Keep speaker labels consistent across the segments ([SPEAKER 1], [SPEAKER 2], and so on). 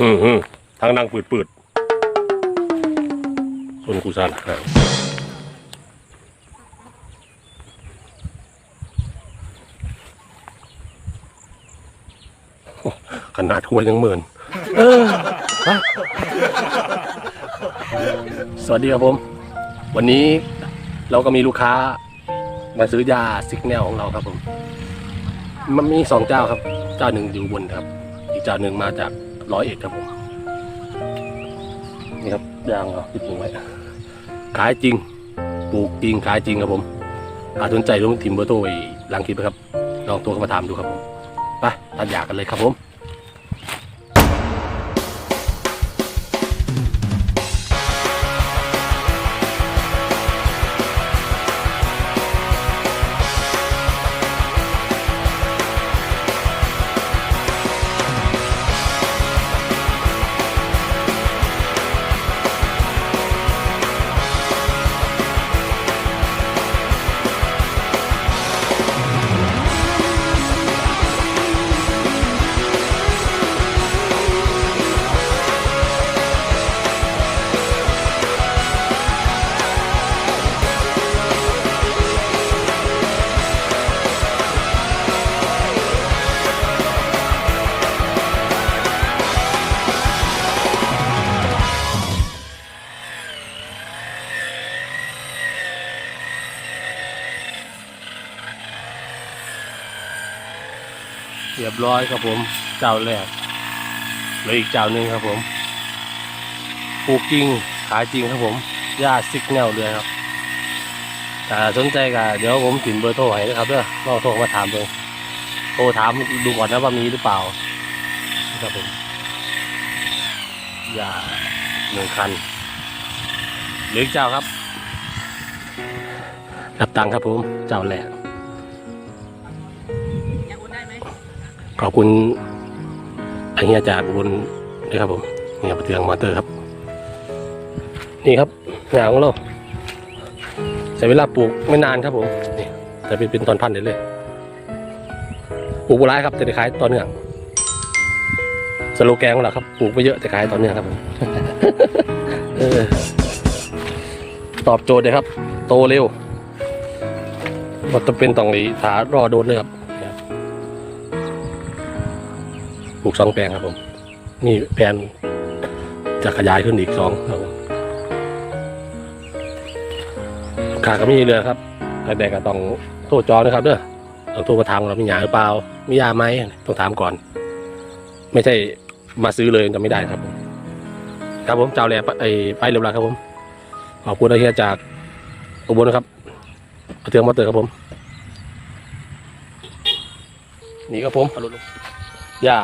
[SPEAKER 1] อืมอืมทางดังปืดปืดส่วนกูซาละขนาดหัวยังเหมือนออสวัสดีครับผม วันนี้เราก็มีลูกค้ามาซื้อยาซิกแนลของเราครับผม มันมีสองเจ้าครับ เจ้าหนึ่งอยู่บนครับ อีกเจ้าหนึ่งมาจาก ร้อยเอ็ดครับผม นี่ครับยางเราที่ปลูกไว้ขายจริง ปลูกจริง ขายจริงครับผมอาสนใจร่วมทีมเบอร์โต้ไว้หลังคลิปนะครับ ลองตัวเข้ามาถามดูครับผม ไปตัดยากันเลยครับผม เรียบร้อยครับผม เจ้าแรกเหลืออีกเจ้าหนึ่งครับผมปลูกจริงขายจริงครับผมยาซิกแนลเลยครับแต่สนใจก็เดี๋ยวผมถิ่นเบอร์โทรให้นะครับเด้อลองโทรมาถามดูโทรถามดูก่อนนะว่ามีหรือเปล่านะครับผมยาหนึ่งคันเหลืออีกเจ้าครับรับตังค์ครับผม เจ้าแรก ขอบคุณไอเฮียจากอุบลนะครับผมเฮียประเทืองมอเตอร์ครับ นี่ครับงานของเราใช้เวลาปลูกไม่นานครับผมนี่จะเป็นเป็นตอนพันธุ์ได้เลยปลูกบัวร้ายครับจะได้ขายตอนเนื่องสโลแกนของเราครับปลูกไม่เยอะแต่ขายตอนเนื่องครับผมออตอบโจทย์เลยครับ โตเร็วก็จะเป็นต้องไอ้ถารอโดนเลยครับ ลูกสองแปลงครับผมนี่แผนจะขยายขึ้นอีกสองครับผมขาก็มีเรือครับแต่ก็ต้องโทรจอนะครับเด้อต้องโทรมาถามเรามีหยาหรือเปล่า มียาไหมต้องถามก่อน ไม่ใช่มาซื้อเลยจะไม่ได้ครับผมครับผมเจ้าแหล่ไปไอไปเรียบร้อยครับผมขอบคุณอาเฮียจากอุบลนะครับเอาเทืองมาเตอร์ครับผมนี่ครับผมเอารถลงยา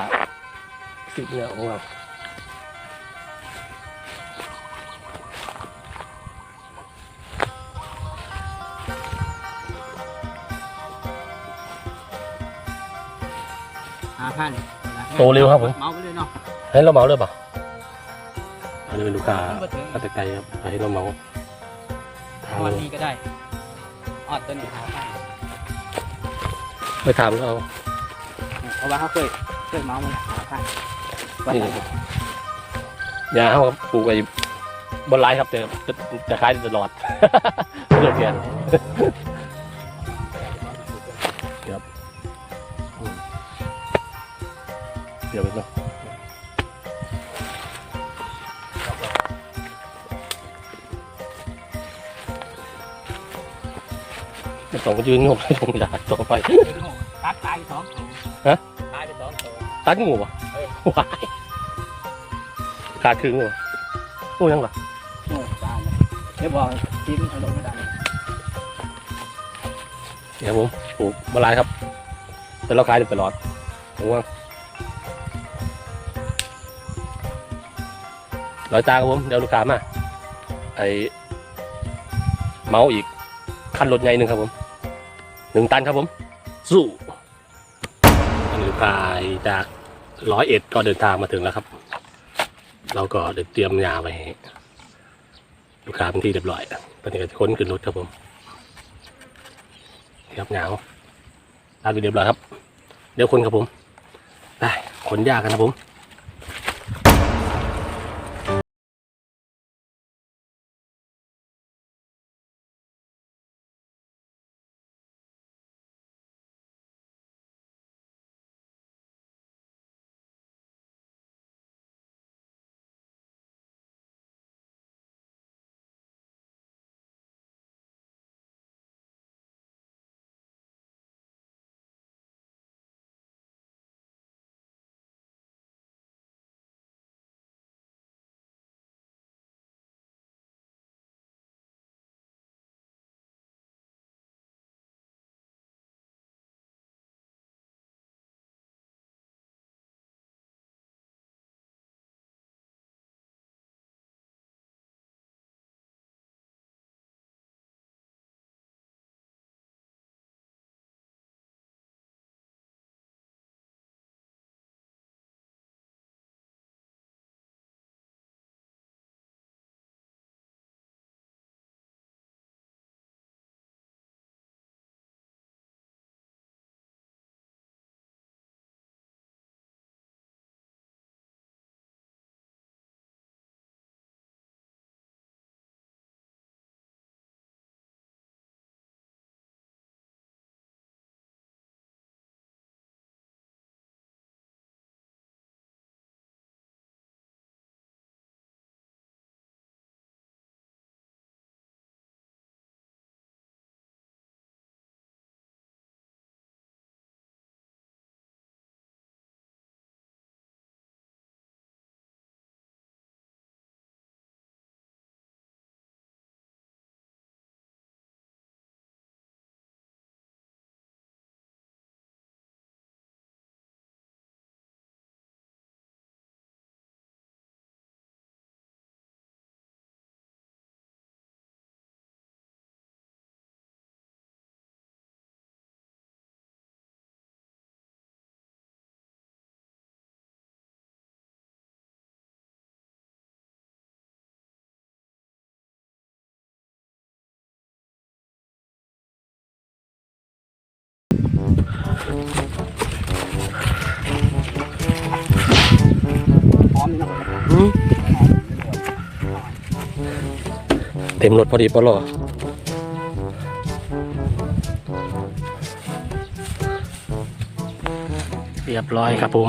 [SPEAKER 1] สิบเนี่ยของเรา
[SPEAKER 2] ห้าพัน
[SPEAKER 1] โตเร็วครับผม
[SPEAKER 2] เมาไปเลยเนาะ
[SPEAKER 1] ให้เราเหมาเลยเปล่ะอันนี้เป็นลูกค้ามาแต่ไกลครับให้เราเหมาทาง
[SPEAKER 2] วันนี้ก็ได้ออดตัวนี้ห้าพัน
[SPEAKER 1] ไปถามเขา
[SPEAKER 2] เพราะว่าเขาเคยเคยเมามันห้าพัน วัน
[SPEAKER 1] นี่
[SPEAKER 2] นี้
[SPEAKER 1] ยาเขาครับปลูกไอ้บนไลน์ครับแต่จะจะขายตลอดเลือกแกนครับอืมเดี๋ยวไปเนาะไม่ต้องยืนงงให้ผมอยากต่อไป
[SPEAKER 2] ตัดตายสองตัว
[SPEAKER 1] ฮะ
[SPEAKER 2] ตายไปสองตัว
[SPEAKER 1] ตัดงูวะ
[SPEAKER 2] เออ
[SPEAKER 1] วายขาดครึ่งวะโอ้ยังวะ
[SPEAKER 2] โอ้ตายเลยเดี๋ยวบอกทิ้งเอาลงไม่ได้
[SPEAKER 1] เดี๋ยวผมปลูกมะลายครับแต่เราขายอยู่ตลอดผมว่าร้อยตาครับผมเดี๋ยวลูกค้ามาไอเมาส์อีกขั้นรถใหญ่หนึ่งครับผมหนึ่งตันครับผม สู้อันนี้ลูกค้าจาก ร้อยเอ็ดก็เดินทางมาถึงแล้วครับ เราก็ได้เตรียมยาไว้ให้ลูกค้าเป็นที่เรียบร้อยตอนนี้ก็จะค้นขึ้นรถครับผมนี่ครับหนาลาดไปเรียบร้อยครับ เดี๋ยวคนครับผมไปขนยากันครับผม เต็มรถพอดีปะล่อเรียบร้อยครับผม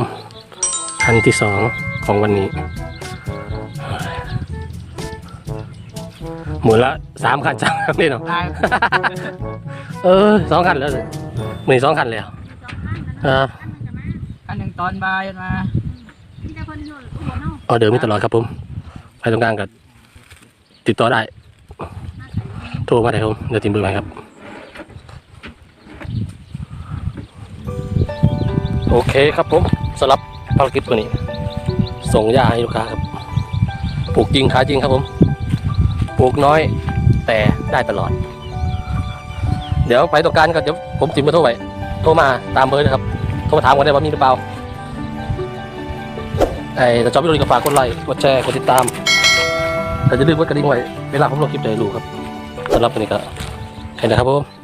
[SPEAKER 1] คันที่สองของวันนี้ หมุนละสามคันจังนี่เนาะ
[SPEAKER 2] ได้
[SPEAKER 1] เออสองคันแล้วเลยหมือสองคันแล้วอ่า
[SPEAKER 2] อันหนึ่งตอนบ่ายมา
[SPEAKER 3] มีแต่คนอยู่หัวเนาะ
[SPEAKER 1] ออเดิมมีตลอดครับผมใครต้องการก็ติดต่อได้ โทรมาได้ครับผมเดี๋ยวทีมเบอร์ไปครับ โอเคครับผมสำหรับภารกิจวันนี้ ส่งยาให้ลูกค้าครับ ปลูกจริงขายจริงครับผม ปลูกน้อยแต่ได้ตลอด เดี๋ยวไปต้องการก็เดี๋ยวผมจิมมาโทรไปโทรมาตามเบอร์นะครับ โทรมาถามกันได้ว่ามีหรือเปล่าไอ้ถ้าชอบวิดีโอนี้ก็ฝากกดไลค์ กดแชร์ กดติดตามแต่จะลืมกดกระดิ่งไว้ เวลาผมลงคลิปจะได้รู้ครับ สำหรับวันนี้ก็แค่นี้ครับผม